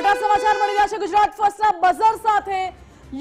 મોટા સમાચાર મળી રહ્યા છે ગુજરાત ફર્સ્ટના બઝર સાથે.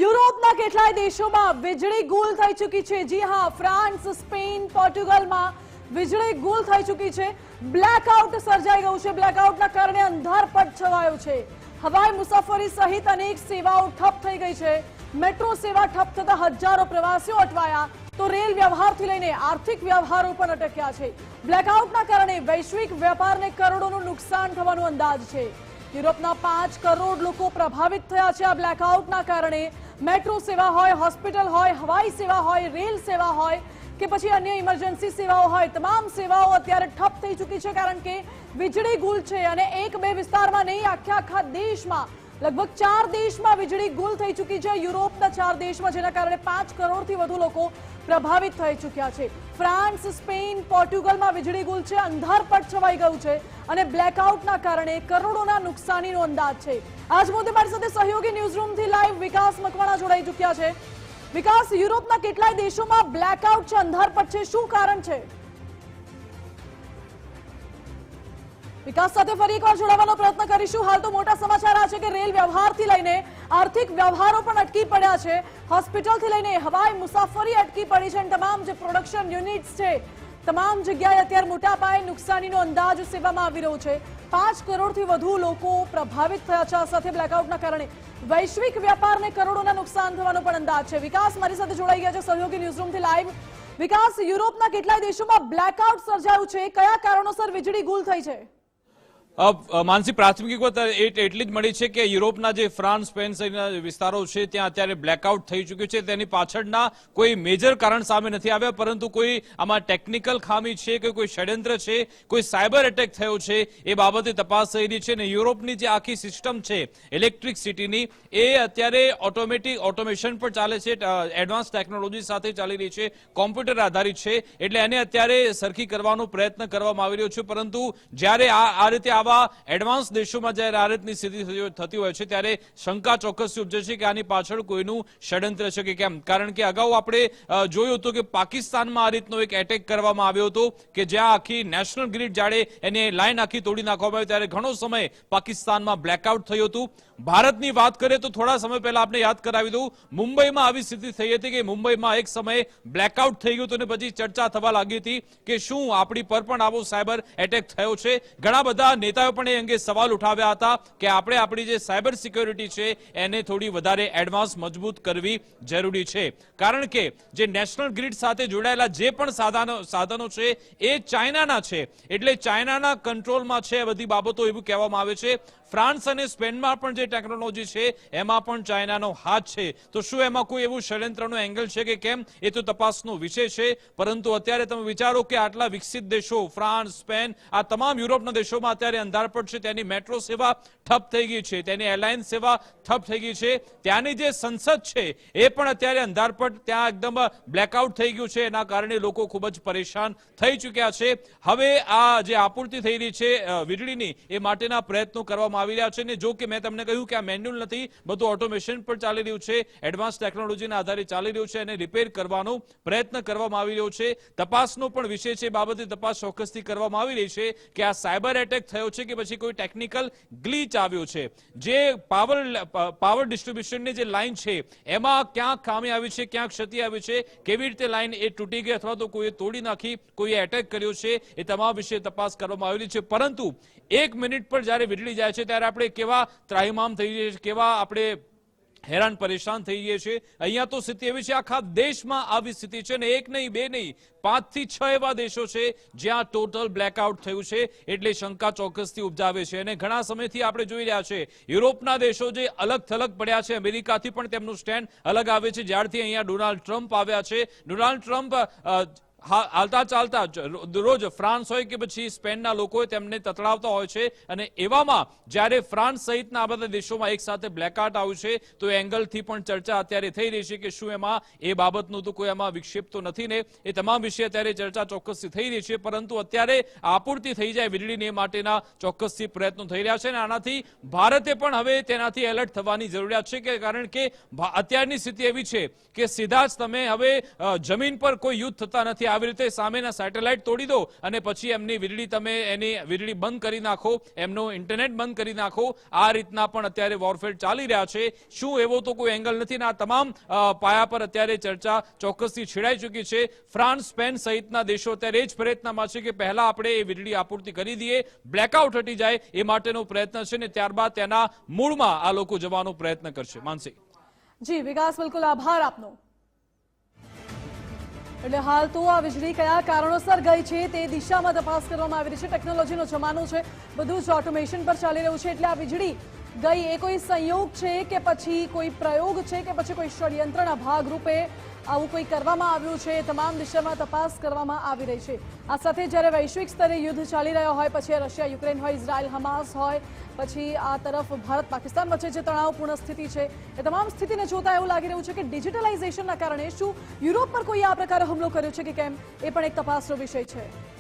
યુરોપના કેટલાય દેશોમાં વીજળી ગુલ થઈ ચૂકી છે. જી હા, ફ્રાન્સ, સ્પેન, પોર્ટુગલમાં વીજળી ગુલ થઈ ચૂકી છે. બ્લેકઆઉટ સર્જાઈ ગયું છે. બ્લેકઆઉટના કારણે અંધારપટ છવાયો છે. હવાઈ મુસાફરી સહિત અનેક સેવાઓ ઠપ થઈ ગઈ છે. મેટ્રો સેવા ઠપ થતા હજારો પ્રવાસીઓ અટવાયા. તો રેલ વ્યવહારથી લઈને આર્થિક વ્યવહારો પણ અટક્યા છે. બ્લેકઆઉટના કારણે વૈશ્વિક વેપારને કરોડોનું નુકસાન થવાનો અંદાજ છે. યુરોપના પાંચ કરોડ લોકો પ્રભાવિત થયા છે આ બ્લેકઆઉટના કારણે. મેટ્રો સેવા હોય, હોસ્પિટલ હોય, હવાઈ સેવા હોય, રેલ સેવા હોય કે પછી અન્ય ઇમરજન્સી સેવાઓ હોય, તમામ સેવાઓ અત્યારે ઠપ થઈ ચૂકી છે કારણ કે વીજળી ગુલ છે અને એક બે વિસ્તારમાં નહીં, આખા આખા દેશમાં, લગભગ ચાર દેશમાં વીજળી ગુલ થઈ ચૂકી છે. યુરોપના ચાર દેશમાં જેના કારણે પાંચ કરોડથી વધુ લોકો પ્રભાવિત થઈ ચૂક્યા છે. ફ્રાન્સ, સ્પેન, પોર્ટુગલમાં વીજળી ગુલ છે અંધારપટ છવાઈ ગયું છે અને બ્લેકઆઉટના કારણે કરોડોના નુકસાનીનો અંદાજ છે. આજ મુદ્દે મારી સાથે સહયોગી ન્યૂઝરૂમથી લાઈવ વિકાસ મકવાણા જોડાઈ ચૂક્યા છે. વિકાસ, યુરોપના કેટલાય દેશોમાં બ્લેકઆઉટ છે અંધારપટ છે, શું કારણ છે? વિકાસ સાથે ફરી એકવાર જોડાવાનો પ્રયત્ન કરીશું. હાલ તો મોટા સમાચાર આ છે કે રેલ વ્યવહારથી લઈને આર્થિક વ્યવહારો પણ અટકી પડ્યા છે. હોસ્પિટલથી લઈને હવાઈ મુસાફરી અટકી પડી છે અને તમામ જે પ્રોડક્શન યુનિટ્સ છે, તમામ જગ્યાએ અત્યારે મોટા પાયે નુકસાનીનો અંદાજ સેવામાં આવી રહ્યો છે. પાંચ કરોડથી વધુ લોકો પ્રભાવિત થયા છે. સાથે બ્લેકઆઉટના કારણે વૈશ્વિક વ્યાપારને કરોડોના નુકસાન થવાનો પણ અંદાજ છે. વિકાસ મારી સાથે જોડાઈ ગયા છે સહયોગી ન્યૂઝરૂમથી લાઈવ વિકાસ યુરોપના કેટલાય દેશોમાં બ્લેકઆઉટ સર્જાયું છે. કયા કારણોસર વીજળી ગુલ થઈ છે? માનસી પ્રાથમિક વિગત એ- એટલી જ મળી છે કે યુરોપના જે ફ્રાન્સ, સ્પેન વિસ્તારો છે, ત્યાં અત્યારે બ્લેકઆઉટ થઈ ચૂક્યું છે. તેની પાછળના કોઈ મેજર કારણ સામે નથી આવ્યા, પરંતુ કોઈ આમાં ટેકનિકલ ખામી છે કે કોઈ ષડયંત્ર છે, કોઈ સાયબર એટેક થયો છે, એ બાબતે તપાસ થઈ રહી છે અને યુરોપની જે આખી સિસ્ટમ છે, ઇલેક્ટ્રિક સિટીની, એ અત્યારે ઓટોમેટિક, ઓટોમેશન પર ચાલે છે એડવાન્સ ટેકનોલોજી સાથે ચાલી રહી છે, કોમ્પ્યુટર આધારિત છે, એટલે એને અત્યારે સરખી કરવાનો પ્રયત્ન કરવામાં આવી રહ્યો છે, પરંતુ જ્યારે આ રીતે આવા એડવાન્સ દેશોમાં જ્યારે આ રીતની સ્થિતિ થતી- હોય છે, ત્યારે શંકા ચોક્કસથી ઉપજે છે કે આની પાછળ કોઈનું ષડયંત્ર છે કે કેમ? કારણ કે અગાઉ આપણે જોયું હતું કે પાકિસ્તાનમાં આ રીતનો એક એટેક કરવામાં આવ્યો હતો કે જ્યાં આખી નેશનલ ગ્રીડ જાડે એને લાઈન આખી તોડી નાખવામાં આવી. ત્યારે ઘણો સમય પાકિસ્તાનમાં બ્લેકઆઉટ થયું હતું. ભારતની વાત કરીએ તો થોડા સમય પહેલા આપણે યાદ કરાવી દઉં. મુંબઈમાં આવી સ્થિતિ થઈ હતી કે મુંબઈમાં એક સમયે બ્લેકઆઉટ થઈ ગયું હતું અને પછી ચર્ચા થવા લાગી હતી કે શું આપણી પર પણ આવો સાયબર એટેક થયો છે. ઘણા બધા નેતાઓ પણ એ અંગે સવાલ ઉઠાવ્યા હતા કે આપણે આપણી જે સાયબર સિક્યોરિટી છે, એને થોડી વધારે એડવાન્સ મજબૂત કરવી જરૂરી છે. કારણ કે જે નેશનલ ગ્રીડ સાથે જોડાયેલા જે પણ સાધનો સાધનો છે, એ ચાઇનાના છે. એટલે ચાઇનાના કંટ્રોલમાં છે બધી બાબતો એવું કહેવામાં આવે છે. ફ્રાન્સ અને સ્પેનમાં પણ જે ટેકનોલોજી છે, એમાં પણ ચાઇનાનો હાથ છે. તો શું એમાં કોઈ એવું ષડયંત્રનો એંગલ છે કે કેમ? એ તો તપાસનો વિષય છે. પરંતુ અત્યારે તમે વિચારો કે આટલા વિકસિત દેશો, ફ્રાન્સ, સ્પેન, આ તમામ યુરોપના દેશોમાં અત્યારે અંધારપટ છે તેની મેટ્રો સેવા ઠપ થઈ ગઈ છે. તેની એરલાઇન સેવા ઠપ થઈ ગઈ છે. ત્યાંની જે સંસદ છે, એ પણ અત્યારે અંધારપટ ત્યાં એકદમ બ્લેકઆઉટ થઈ ગયું છે. એના કારણે લોકો ખૂબ જ પરેશાન થઈ ચૂક્યા છે. હવે આ જે આપૂર્તિ થઈ રહી છે વીજળીની, એ માટેના પ્રયત્નો કરવામાં આવી રહ્યા છે. ને જો કે મેં તમને કહ્યું કે આ મેન્યુઅલ નથી, બધું ઓટોમેશન પર ચાલી રહ્યું છે. એડવાન્સ ટેકનોલોજીના આધારે ચાલી રહ્યું છે અને રિપેર કરવાનો પ્રયત્ન કરવામાં આવી રહ્યો છે. તપાસનો પણ વિષય છે. બાબતે તપાસ ચોક્કસથી કરવામાં આવી રહી છે કે આ સાયબર એટેક થયો છે કે પછી કોઈ ટેકનિકલ ગ્લીચ આવ્યો છે. જે પાવર પાવર ડિસ્ટ્રીબ્યુશનની જે લાઈન છે, એમાં ક્યાં ખામી આવી છે ક્યાં ક્ષતિ આવી છે. કેવી રીતે લાઈન એ તૂટી ગઈ અથવા તો કોઈએ તોડી નાખી, કોઈએ એટેક કર્યો છે, એ તમામ વિશે તપાસ કરવામાં આવેલી છે. પરંતુ એક મિનિટ પર જ્યારે વીજળી જાય છે, ત્યારે આપણે કેવા ત્રાહિમામ થઈ જઈએ કેવા આપણે હેરાન પરેશાન થઈ ગયા છીએ અહીંયા તો સ્થિતિ એવી છે, આખા દેશમાં આવી સ્થિતિ છે ને એક નહીં, બે નહીં પાંચથી છ એવા દેશો છે જ્યાં ટોટલ બ્લેકઆઉટ થયું છે, એટલે શંકા ચોક્કસથી ઉપજાવે છે. અને ઘણા સમયથી આપણે જોઈ રહ્યા છે, યુરોપના દેશો જે અલગ થલગ પડ્યા છે, અમેરિકાથી પણ તેમનું સ્ટેન્ડ અલગ આવે છે. જ્યારથી અહીંયા ડોનાલ્ડ ટ્રમ્પ આવ્યા છે. ડોનાલ્ડ ટ્રમ્પ હાલતા ચાલતા રોજ ફ્રાન્સ હોય કે પછી સ્પેનના લોકો તેમને તતડાવતા હોય છે અને એવામાં જ્યારે ફ્રાન્સ સહિતના આ બધા દેશોમાં એક સાથે બ્લેકઆઉટ આવ્યું છે, તો એંગલથી પણ ચર્ચા અત્યારે થઈ રહી છે કે શું એમાં એ બાબતનું તો કોઈ એમાં વિક્ષેપ તો નથી ને, એ તમામ વિશે અત્યારે ચર્ચા ચોક્કસથી થઈ રહી છે, પરંતુ અત્યારે આપૂર્તિ થઈ જાય વીજળીને માટેના ચોક્કસથી પ્રયત્નો થઈ રહ્યા છે અને આનાથી ભારતે પણ હવે તેનાથી એલર્ટ થવાની જરૂરિયાત છે કે કારણ કે અત્યારની સ્થિતિ એવી છે કે સીધા જ તમે હવે જમીન પર કોઈ યુદ્ધ થતા નથી આવી રીતે સામેના સેટેલાઇટ તોડી દો અને પછી એમની વીજળી તમે એની વીજળી બંધ કરી નાખો, એમનો ઇન્ટરનેટ બંધ કરી નાખો. આ રીતના પણ અત્યારે વોરફેર ચાલી રહ્યા છે. શું એવો તો કોઈ એંગલ નથી આ તમામ પાયા પર અત્યારે ચર્ચા ચોક્કસથી છેડાઈ ચૂકી છે. ફ્રાન્સ, સ્પેન સહિતના દેશો અત્યારે એ જ પ્રયત્નમાં છે કે પહેલા આપણે એ વીજળી આપૂર્તિ કરી દઈએ બ્લેકઆઉટ હટી જાય એ માટેનો પ્રયત્ન છે ને ત્યારબાદ તેના મૂળમાં આ લોકો જવાનો પ્રયત્ન કરશે. માનસી. જી, વિકાસ, બિલકુલ આભાર આપનો. એટલે હાલ તો આ વીજળી કયા કારણોસર ગઈ છે તે દિશામાં તપાસ કરવામાં આવી રહી છે. ટેકનોલોજીનો જમાનો છે. બધું જ ઓટોમેશન પર ચાલી રહ્યું છે. એટલે આ વીજળી ગઈ એ કોઈ સંયોગ છે કે પછી કોઈ પ્રયોગ છે કે પછી કોઈ ષડયંત્રના ભાગરૂપે આવું કોઈ કરવામાં આવ્યું છે? તમામ દિશામાં તપાસ કરવામાં આવી રહી છે. આ સાથે જ્યારે વૈશ્વિક સ્તરે યુદ્ધ ચાલી રહ્યો હોય, પછી રશિયા, યુક્રેન હોય, ઇઝરાયલ, હમાસ હોય, પછી આ તરફ ભારત, પાકિસ્તાન વચ્ચે જે તણાવપૂર્ણ સ્થિતિ છે, એ તમામ સ્થિતિને જોતા એવું લાગી રહ્યું છે કે ડિજિટલાઇઝેશનના કારણે શું યુરોપ પર કોઈ આ પ્રકારે હુમલો કર્યો છે કે કેમ? એ પણ એક તપાસનો વિષય છે.